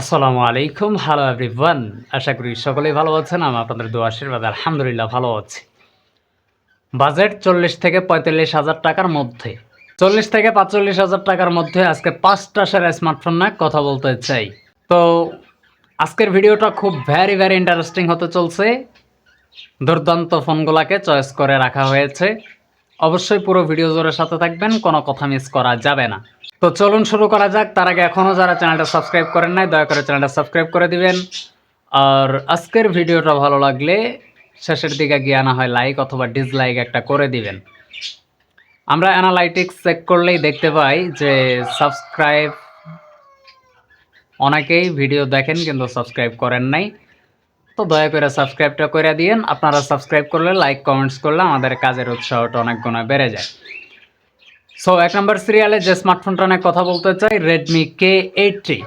আসসালামু আলাইকুম। Hello everyone আশা করি সকলেই ভালো আছেন। আমি আপনাদের দু আশীর্বাদ। আলহামদুলিল্লাহ, ভালো আছি। বাজেট চল্লিশ থেকে পঁয়তাল্লিশ হাজার টাকার মধ্যে। চল্লিশ থেকে পাঁচচল্লিশ হাজার টাকার মধ্যে আজকে পাঁচটা সেরা স্মার্টফোন না কথা বলতে চাই। তো আজকের ভিডিওটা খুব ভ্যারি ভ্যারি ইন্টারেস্টিং হতে চলছে। দুর্দান্ত ফোনগুলোকে চয়েস করে রাখা হয়েছে। অবশ্যই পুরো ভিডিও জোরের সাথে থাকবেন। কোনো কথা মিস করা যাবে না। তো চলুন শুরু করা যাক। তার আগে এখনও যারা চ্যানেলটা সাবস্ক্রাইব করেন নাই, দয়া করে চ্যানেলটা সাবস্ক্রাইব করে দিবেন। আর আজকের ভিডিওটা ভালো লাগলে শেষের দিকে গিয়ে আনা হয় লাইক অথবা ডিসলাইক একটা করে দিবেন। আমরা অ্যানালাইটিক্স চেক করলেই দেখতে পাই যে সাবস্ক্রাইব অনেকেই ভিডিও দেখেন কিন্তু সাবস্ক্রাইব করেন নাই। তো দয়া করে সাবস্ক্রাইবটা করে দিয়েন। আপনারা সাবস্ক্রাইব করলে লাইক কমেন্টস করলে আমাদের কাজের উৎসাহটা অনেক গুণে বেড়ে যায়। সো এক নম্বর সিরিয়ালে যে স্মার্টফোনটা নিয়ে কথা বলতে চাই Redmi K eighty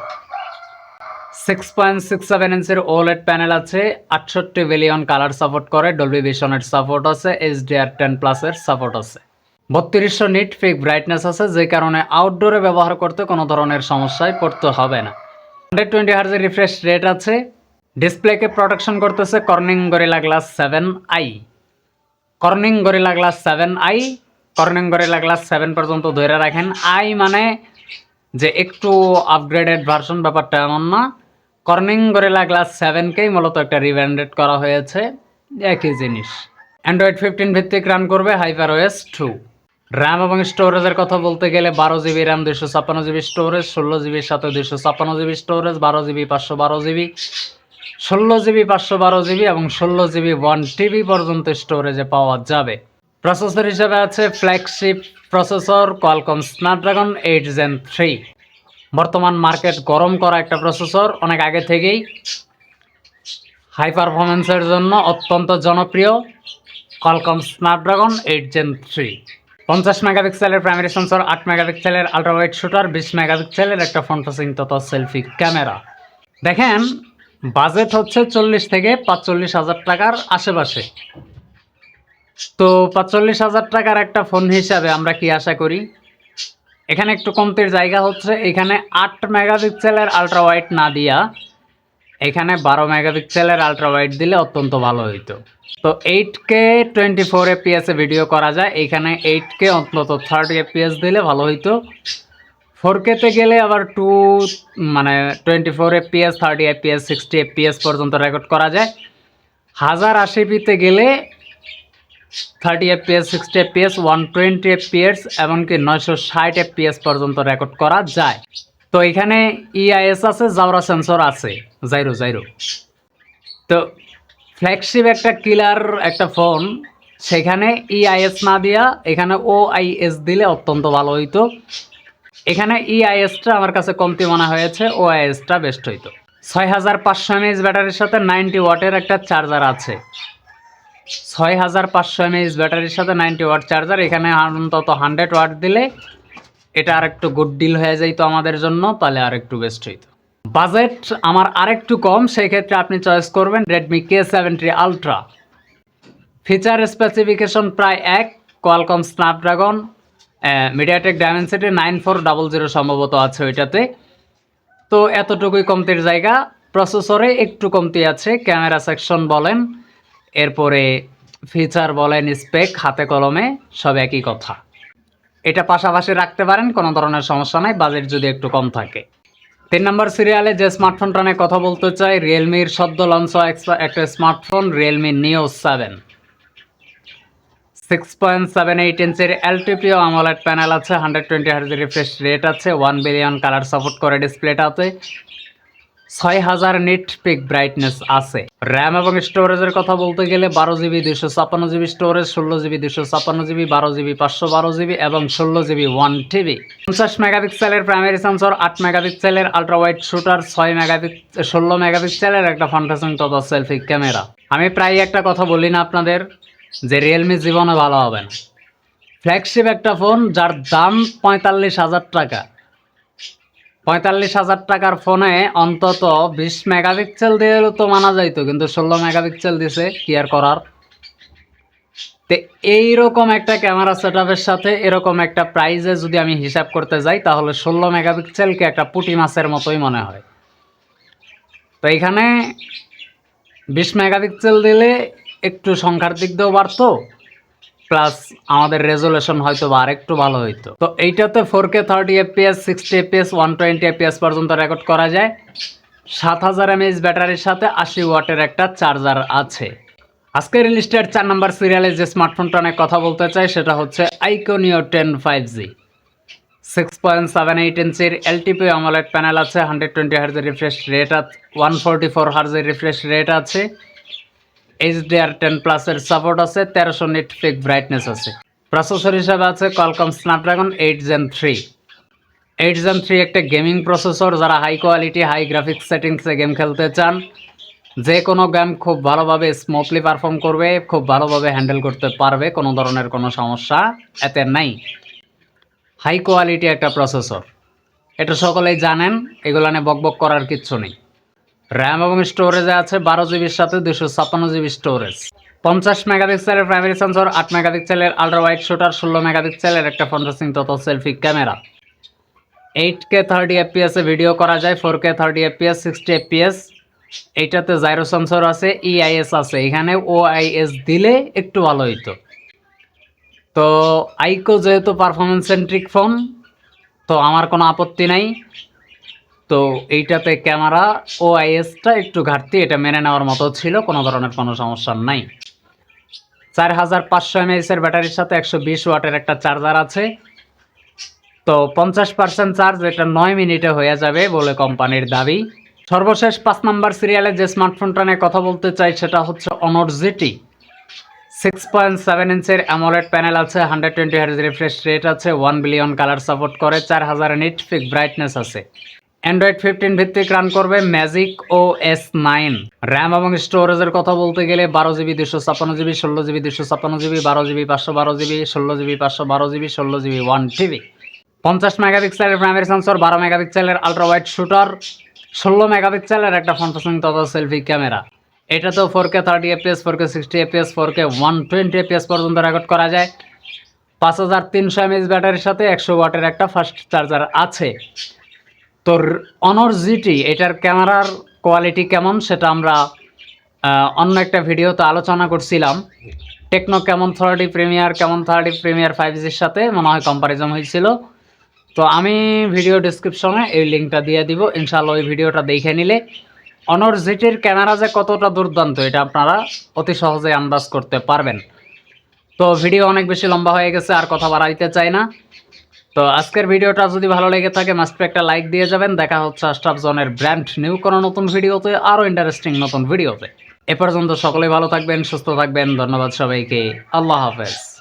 six point six seven ইঞ্চের OLED panel আছে, আটষট্টি বিলিয়ন কালার সাপোর্ট করে ডলবি ভিশনের সাপোর্ট আছে এইচডিআর টেন প্লাসের সাপোর্ট আছে। বত্রিশশো নিট ফিক ব্রাইটনেস আছে, যে কারণে আউটডোরে ব্যবহার করতে কোনো ধরনের সমস্যায় পড়তে হবে না। হান্ড্রেড টোয়েন্টি হার্জের রিফ্রেশ রেট আছে ডিসপ্লেকে প্রোটেকশন করতেছে Corning Gorilla Glass seven i Corning Gorilla Glass seven i Corning Gorilla Glass seven পর্যন্ত ধরে রাখেন। আই মানে যে একটু আপগ্রেডেড ভার্সন ব্যাপারটা এমন না। কর্নিং গরিলা গ্লাস সেভেনকেই মূলত একটা রিব্র্যান্ডেড করা হয়েছে। একই জিনিস। অ্যান্ড্রয়েড ফিফটিন ভিত্তিক রান করবে হাইপার ওয়েস টু র্যাম এবং স্টোরেজের কথা বলতে গেলে বারো জিবি র্যাম দুশো ছাপ্পান্ন জিবি স্টোরেজ ষোলো জিবির সাথে দুশো ছাপ্পান্ন জিবি স্টোরেজ বারো জিবি পাঁচশো বারো জিবি ষোলো জিবি পাঁচশো বারো জিবি এবং ষোলো জিবি ওয়ান টিবি পর্যন্ত স্টোরেজে পাওয়া যাবে। প্রসেসর হিসেবে আছে flagship processor, Qualcomm Snapdragon, eight Gen three. বর্তমান মার্কেট গরম করা একটা প্রসেসর, অনেক আগে থেকেই। হাই পারফরমেন্সের জন্য অত্যন্ত জনপ্রিয় Qualcomm Snapdragon, eight Gen three. পঞ্চাশ মেগাপিক্সেলের প্রাইমারি সেন্সর আট মেগাপিক্সেলের আল্ট্রাওয়াইড শুটার বিশ মেগাপিক্সেলের একটা ফ্রন্ট ফেসিং তথা সেলফি ক্যামেরা দেখেন বাজেট হচ্ছে চল্লিশ থেকে পাঁচচল্লিশ হাজার টাকার আশেপাশে। তো পাঁচচল্লিশ হাজার টাকার একটা ফোন হিসাবে আমরা কি আশা করি? এখানে একটু কমতির জায়গা হচ্ছে, এখানে আট মেগাপিক্সেলের আলট্রা ওয়াইড না দিয়া এখানে বারো মেগাপিক্সেলের আলট্রা ওয়াইড দিলে অত্যন্ত ভালো হইতো। তো এইট কে টোয়েন্টি ফোর এপিএসে ভিডিও করা যায়, এখানে এইট কে অন্তত থার্টি এপিএস দিলে ভালো হইতো। ফোর কেতে গেলে আবার টু মানে twenty four FPS thirty FPS sixty FPS পর্যন্ত রেকর্ড করা যায়। হাজার আশি পিতে গেলে thirty FPS sixty FPS one twenty FPS এমনকি নয়শো ষাট এফপিএস পর্যন্ত রেকর্ড করা যায়। তো এখানে ইআইএস আছে জাওরা সেন্সর আছে। জাইরো জাইরো তো ফ্ল্যাগশিপ একটা কিলার একটা ফোন সেখানে ইআইএস না দিয়া এখানে ও আইএস দিলে অত্যন্ত ভালো হইতো। এখানে ইআইএসটা আমার কাছে কমতি মনে হয়েছে ও আইএসটা বেস্ট হইতো। ছয় হাজার পাঁচশো এমএইচ ব্যাটারির সাথে নাইনটি ওয়াটের একটা চার্জার আছে। ছয় হাজার পাঁচশো এমএইচ ব্যাটারির সাথে নাইনটি ওয়াট চার্জার। এখানে অন্তত হান্ড্রেড ওয়াট দিলে এটা আর একটু গুড ডিল হয়ে যাইতো আমাদের জন্য, তাহলে আর একটু বেস্ট হইতো। বাজেট আমার আরেকটু কম সেই ক্ষেত্রে আপনি চয়েস করবেন Redmi K seventy Ultra feature specification প্রায় এক Qualcomm Snapdragon MediaTek Dimensity nine four double zero সম্ভবত আছে ওইটাতে। তো এতটুকুই কমতির জায়গা। প্রসেসরে একটু কমতি আছে ক্যামেরা সেকশন বলেন। এরপরে ফিচার বলেন স্পেক হাতে কলমে সব একই কথা। এটা পাশাপাশি রাখতে পারেন, কোনো ধরনের সমস্যা নাই বাজেট যদি একটু কম থাকে। তিন নম্বর সিরিয়ালে যে স্মার্টফোনটা নিয়ে কথা বলতে চাই রিয়েলমির সদ্য লঞ্চ একটা- smartphone Realme Neo seven six point seven eight ইঞ্চের LTPO AMOLED panel আছে হান্ড্রেড টোয়েন্টি হার্জের রিফ্রেশ রেট আছে ওয়ান বিলিয়ন কালার সাপোর্ট করে ডিসপ্লেটাতে ছয় হাজার নিট পিক ব্রাইটনেস আছে। র্যাম এবং স্টোরেজের কথা বলতে গেলে বারো জিবি দুশো ছাপ্পান্ন জিবি স্টোরেজ ষোলো জিবি দুশো ছাপ্পান্ন জিবি, বারো জিবি, পাঁচশো বারো জিবি এবং ষোলো জিবি ওয়ান টিবি পঞ্চাশ মেগাপিক্সেলের প্রাইমারি সেন্সর আট মেগাপিক্সেলের আলট্রা ওয়াইড শুটার ছয় মেগাপিক ষোলো মেগাপিক্সেলের একটা ফান্টাসিং তথা সেলফি ক্যামেরা আমি প্রায় একটা কথা বলি না আপনাদের যে রিয়েলমি জীবনে ভালো হবে না। ফ্ল্যাগশিপ একটা ফোন যার দাম পঁয়তাল্লিশ হাজার টাকা। পঁয়তাল্লিশ হাজার টাকার ফোনে অন্তত বিশ মেগাপিক্সেল দিয়ে তো মানা যাইতো, কিন্তু ষোলো মেগাপিক্সেল দিছে, কি আর করার? তো এইরকম একটা ক্যামেরা সেট সাথে এরকম একটা প্রাইজে যদি আমি হিসাব করতে যাই, তাহলে ষোলো মেগাপিক্সেলকে একটা পুঁটি মাছের মতোই মনে হয়। তো এখানে বিশ মেগাপিক্সেল দিলে একটু সংখ্যার দিক দিয়েও বাড়তো প্লাস আমাদের রেজুলেশন হয়তো বা আরেকটু ভালো হইতো। তো এইটাতে four K thirty FPS sixty FPS one twenty FPS পর্যন্ত রেকর্ড করা যায়। সাত হাজার এমএইচ ব্যাটারির সাথে আশি ওয়াটের একটা চার্জার আছে। আজকের লিস্টের চার নাম্বার সিরিয়ালে যে স্মার্টফোনটা নিয়ে কথা বলতে চাই, সেটা হচ্ছে iQOO Neo ten five G six point seven eight ইঞ্চির এলটিপি আমলেট প্যানেল আছে হান্ড্রেড টোয়েন্টি হার্জের রিফ্রেশ রেট আছে ওয়ান ফোরটি ফোর হার্জের রিফ্রেশ রেট আছে। এইচডিআর টেন প্লাসের সাপোর্ট আছে, তেরোশো নিট পিক ব্রাইটনেস আছে। প্রসেসর হিসাবে আছে Qualcomm Snapdragon eight Gen three eight Gen three একটা গেমিং প্রসেসর যারা হাই কোয়ালিটি হাই গ্রাফিক্স সেটিংসে গেম খেলতে চান। যে কোনো গেম খুব ভালোভাবে স্মুথলি পারফর্ম করবে, খুব ভালোভাবে হ্যান্ডেল করতে পারবে, কোনো ধরনের কোনো সমস্যা এতে নাই। হাই কোয়ালিটি একটা প্রসেসর এটা সকলেই জানেন, এগুলো নিয়ে বকবক করার কিচ্ছু নেই। র্যাম এবং স্টোরেজে আছে বারো জিবির সাথে দুশো ছাপ্পান্ন জিবি স্টোরেজ পঞ্চাশ মেগাপিক্সেলের প্রাইমারি সেন্সর আট মেগাপিক্সেলের আল্ট্রা ওয়াইড শুটার ষোলো মেগাপিক্সেলের একটা ফন্টাসিং তত selfie camera eight K thirty এফপিএসে video করা যায় four K thirty FPS sixty FPS এইটাতে জাইরো সেন্সর আছে ইআইএস আছে। এখানে ওআইএস দিলে একটু ভালো হইতো। তো আইকো যেহেতু পারফরমেন্স সেন্ট্রিক ফোন তো আমার কোনো আপত্তি নাই। তো এইটাতে ক্যামেরা ও আইএসটা একটু ঘাটতি, এটা মেনে নেওয়ার মতো ছিল, কোনো ধরনের কোনো সমস্যা নাই। চার হাজার পাঁচশো এমএএসের ব্যাটারির সাথে একশো বিশ ওয়াটের একটা চার্জার আছে। তো পঞ্চাশ পার্সেন্ট চার্জ, এটা নয় মিনিটে হয়ে যাবে বলে কোম্পানির দাবি। সর্বশেষ পাঁচ নাম্বার সিরিয়ালে যে স্মার্টফোনটা নিয়ে কথা বলতে চাই, সেটা হচ্ছে Honor GT six point seven ইঞ্চের AMOLED panel আছে hundred twenty hertz refresh rate আছে ওয়ান বিলিয়ন কালার সাপোর্ট করে, চার হাজার নিট ফিক ব্রাইটনেস আছে। অ্যান্ড্রয়েড ফিফটিন ভিত্তিক রান করবে Magic O S nine RAM এবং স্টোরেজের কথা বলতে গেলে বারো জিবি দুশো ছাপ্পান্ন জিবি ষোলো জিবি দুশো ছাপ্পান্ন জিবি বারো জিবি পাঁচশো বারো জিবি ষোলো জিবি পাঁচশো বারো জিবি ষোলো জিবি ওয়ান টিবি পঞ্চাশ মেগাপিক্সেলের প্রাইমারি সেন্সর বারো মেগাপিক্সেলের আলট্রা ওয়াইড শুটার ষোলো মেগাপিক্সেলের একটা ফন্টাসিং তথা সেলফি ক্যামেরা এটা তো four K thirty FPS four K sixty FPS four K one twenty FPS পর্যন্ত রেকর্ড করা যায়। পাঁচ হাজার তিনশো এমএস ব্যাটারির সাথে একশো ওয়াটের একটা ফাস্ট চার্জার আছে। তো অনর জিটি এটার ক্যামেরার কোয়ালিটি কেমন সেটা আমরা অন্য একটা ভিডিওতে আলোচনা করছিলাম। Tecno Camon thirty Premier Camon thirty Premier five জির সাথে, মনে হয় কম্পারিজন হয়েছিল। তো আমি ভিডিও ডিসক্রিপশনে এই লিঙ্কটা দিয়ে দিব, ইনশাআল্লাহ ওই ভিডিওটা দেখে নিলে। অনর জিটির ক্যামেরা যে কতটা দুর্দান্ত, এটা আপনারা অতি সহজে আন্দাজ করতে পারবেন। তো ভিডিও অনেক বেশি লম্বা হয়ে গেছে, আর কথা বাড়াইতে চাই না। তো আজকের ভিডিওটা যদি ভালো লেগে থাকে মাস্ট একটা লাইক দিয়ে যাবেন। দেখা হচ্ছে আস্টাফ জনের ব্র্যান্ড নিউ কোনো নতুন ভিডিওতে, আরও ইন্টারেস্টিং নতুন ভিডিওতে। এ পর্যন্ত সকলেই ভালো থাকবেন, সুস্থ থাকবেন। ধন্যবাদ সবাইকে। আল্লাহ হাফেজ।